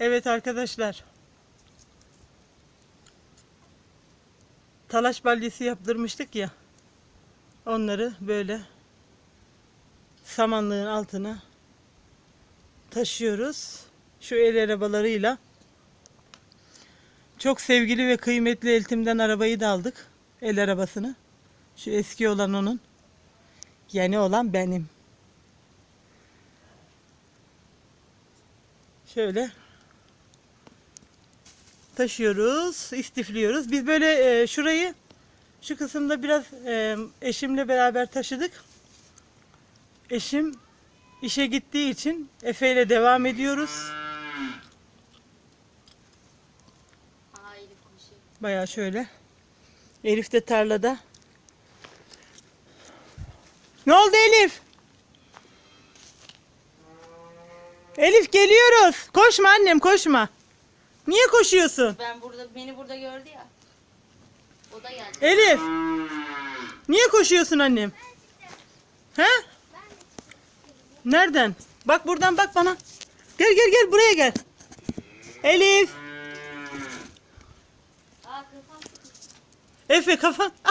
Evet arkadaşlar. Talaş balyesi yaptırmıştık ya. Onları böyle samanlığın altına taşıyoruz. Şu el arabalarıyla. Çok sevgili ve kıymetli eltimden arabayı da aldık. El arabasını. Şu eski olan onun. Yeni olan benim. Şöyle taşıyoruz, istifliyoruz. Biz böyle e, şurayı şu kısımda biraz e, eşimle beraber taşıdık. Eşim işe gittiği için Efe ile devam ediyoruz. Bayağı şöyle. Elif de tarlada. Ne oldu Elif? Elif geliyoruz. Koşma annem koşma. Niye koşuyorsun? Ben burada beni burada gördü ya. O da geldi. Elif. Niye koşuyorsun annem? He? Nereden? Bak buradan bak bana. Gel gel gel buraya gel. Elif. Aa kafam Efe kafan.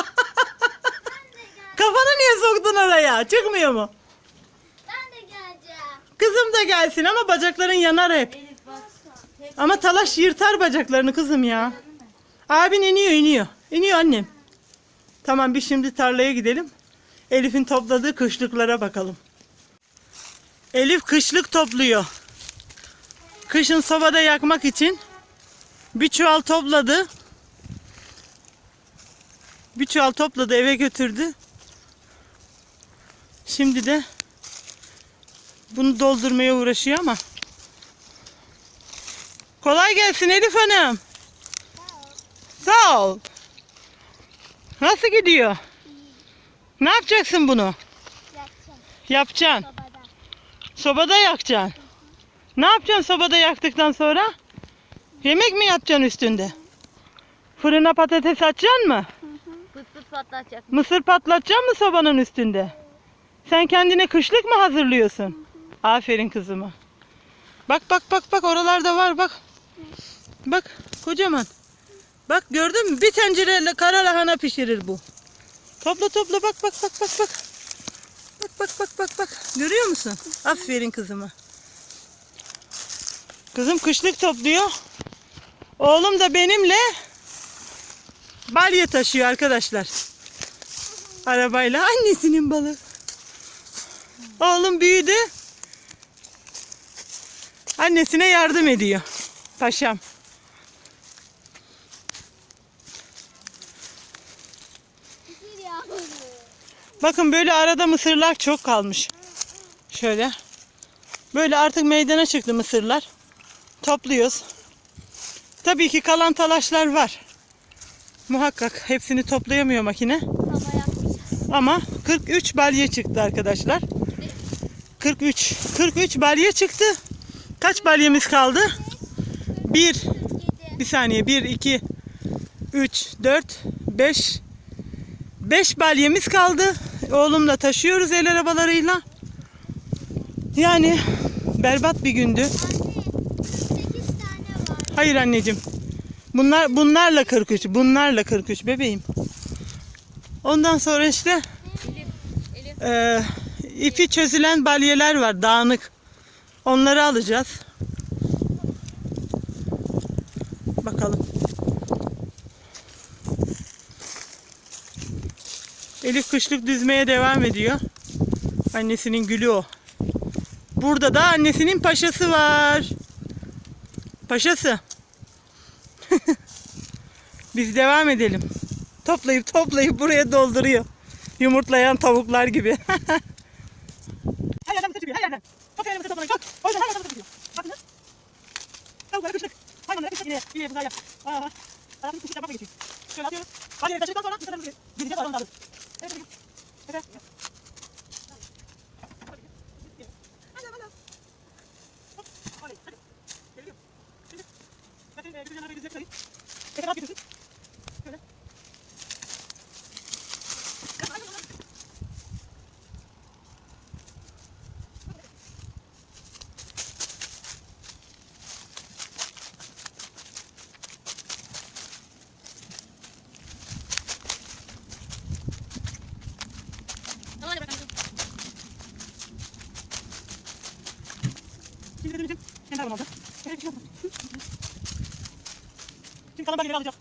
Kafanı niye soktun oraya? Çıkmıyor mu? Ben de geleceğim. Kızım da gelsin ama bacakların yanar hep. Ama talaş yırtar bacaklarını kızım ya. Abin iniyor iniyor. İniyor annem. Tamam biz şimdi tarlaya gidelim. Elif'in topladığı kışlıklara bakalım. Elif kışlık topluyor. Kışın sobada yakmak için bir çuval topladı. Bir çuval topladı eve götürdü. Şimdi de bunu doldurmaya uğraşıyor ama Kolay gelsin Elif Hanım. Sağ ol. Nasıl gidiyor? Ne yapacaksın bunu? Yapacağım Yapacaksın. babada. Sobada yakacaksın. Ne yapacaksın sobada yaktıktan sonra? Yemek mi yapacaksın üstünde? Fırına patates açacaksın mı? pıt pıt patlatacak. Mısır patlatacaksın mı sobanın üstünde? Sen kendine kışlık mı hazırlıyorsun? Aferin kızıma. Bak bak bak bak oralarda var bak. Bak kocaman. Bak gördün mü? Bir tencereyle kara lahana pişirir bu. Topla topla bak bak bak bak bak. Bak bak bak bak bak. Görüyor musun? Aferin kızıma. Kızım kışlık topluyor. Oğlum da benimle balya taşıyor arkadaşlar. Arabayla annesinin balı. Oğlum büyüdü. Annesine yardım ediyor. Paşam. Bakın böyle arada mısırlar çok kalmış. Şöyle. Böyle artık meydana çıktı mısırlar. Topluyoruz. Tabii ki kalan talaşlar var. Muhakkak hepsini toplayamıyor makine. Ama 43 balye çıktı arkadaşlar. 43. 43 balye çıktı. Kaç balyemiz kaldı? 1 Yedi. bir saniye 1 2 3 4 5 5 balyemiz kaldı. Oğlumla taşıyoruz el arabalarıyla. Yani berbat bir gündü. Anne. Sekiz tane var. Hayır anneciğim. Bunlar bunlarla 43. Bunlarla 43 bebeğim. Ondan sonra işte Elif. Ee, ipi çözülen balyeler var dağınık. Onları alacağız. Bakalım. Elif kışlık düzmeye devam ediyor. Annesinin gülü o. Burada da annesinin paşası var. Paşası. Biz devam edelim. Toplayıp toplayıp buraya dolduruyor. Yumurtlayan tavuklar gibi. her yerden mısır çıkıyor, her yerden. Çok yerden mısır toplanıyor, çok. O yüzden her yerden mısır çıkıyor. Bakın. Tavuklara kışlık. Yine. Yine bunlar yap. Aa, hayatımız kışlık yapmakla geçiyor. Şöyle atıyoruz. Hadi yeri taşıdıktan sonra mısırlarımızı gideceğiz, alalım da alırız. Evet, hadi. Evet. Hadi, hadi. Hop, oley, hadi. Geliyor. Şimdi, bakın, e, güzel arabayı düzeye koyayım. Efe, ne yapıyorsun? Şöyle. Yapma, hadi, hadi. Şimdi götüreceğim. Kendi arabam alacağım. Evet, bir şey yapma. Şimdi kalan bagileri alacağız.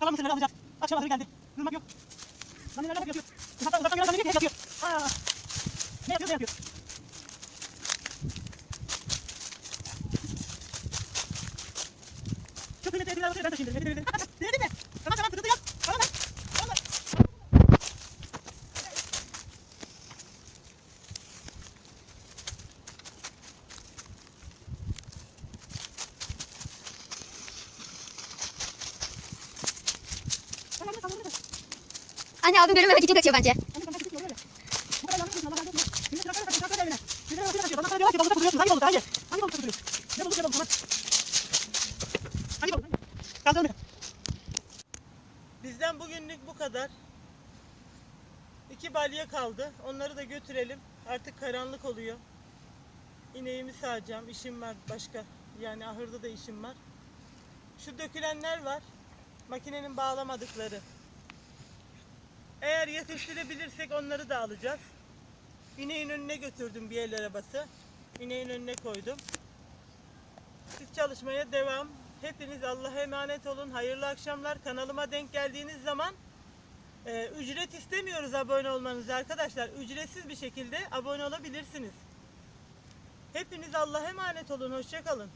Kalan mısırları alacağız. Akşam hazır geldi. Durmak yok. Lan neler hep yatıyor. Hatta uzaktan gelen zannediyor ki hep yatıyor. Aa. Ne yapıyor ne yapıyor. Şu kıymetli hediyeler olsaydı ben taşıyayım dedim. Hediyeleri dedim. Denedin mi? Tamam tamam sıkıntı yok. Tamam lan. Tamam lan. Tamam, tamam, tamam, tamam. Anne abim görünmemek için kaçıyor bence. Bizden bugünlük bu kadar. İki balya kaldı. Onları da götürelim. Artık karanlık oluyor. İneğimi sağacağım. İşim var başka. Yani ahırda da işim var. Şu dökülenler var. Makinenin bağlamadıkları. Eğer yetiştirebilirsek onları da alacağız. İneğin önüne götürdüm bir el arabası. İneğin önüne koydum. Siz çalışmaya devam. Hepiniz Allah'a emanet olun. Hayırlı akşamlar. Kanalıma denk geldiğiniz zaman e, ücret istemiyoruz abone olmanızı arkadaşlar. Ücretsiz bir şekilde abone olabilirsiniz. Hepiniz Allah'a emanet olun. Hoşçakalın.